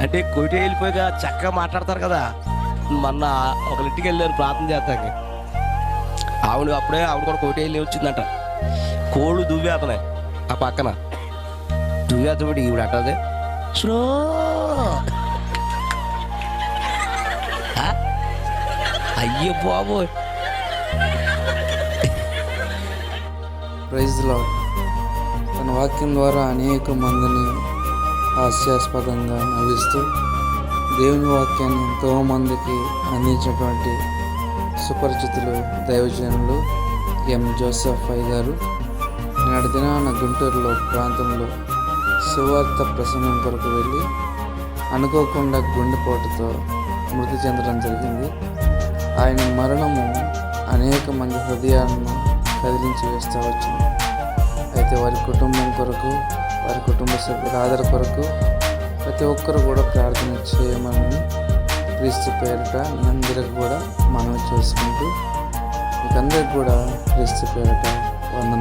అంటే కోటి వెళ్ళిపోయాక చక్కగా మాట్లాడతారు కదా. మొన్న ఒకరి ఇంటికి వెళ్ళారు ప్రార్థన చేస్తాక ఆవిడ అప్పుడే ఆవిడ కూడా కోటి వెళ్ళి వచ్చిందంట. కోళ్ళు దువ్వేతనాయి ఆ పక్కన. దువ్వేతబడి ఈవిడ అంటది. స్లో. అయ్యో బాబోయ్. ప్రైజ్లో తన వాక్యం ద్వారా అనేక మందిని హాస్యాస్పదంగా నవ్విస్తూ దేవుని వాక్యాన్ని ఎంతో మందికి అందించినటువంటి సుపరిచితులు దైవజనులు ఎం. జోసఫ్ అయ్య గారు. నేటి దినాన గుంటూరులో ప్రాంతంలో సువార్త ప్రసంగం కొరకు వెళ్ళి అనుకోకుండా గుండెపోటుతో మృతి చెందడం జరిగింది. ఆయన మరణము అనేక మంది హృదయాలను కదిలించి వేస్తూ వచ్చింది. అయితే వారి కుటుంబం కొరకు వారి కుటుంబ సభ్యుల ఆదర కొరకు ప్రతి ఒక్కరు కూడా ప్రార్థన చేయమని క్రీస్తు పేరిట మీ అందరికి కూడా మనవి చేసుకుంటూ మీకందరికి కూడా క్రీస్తు పేరిట వందన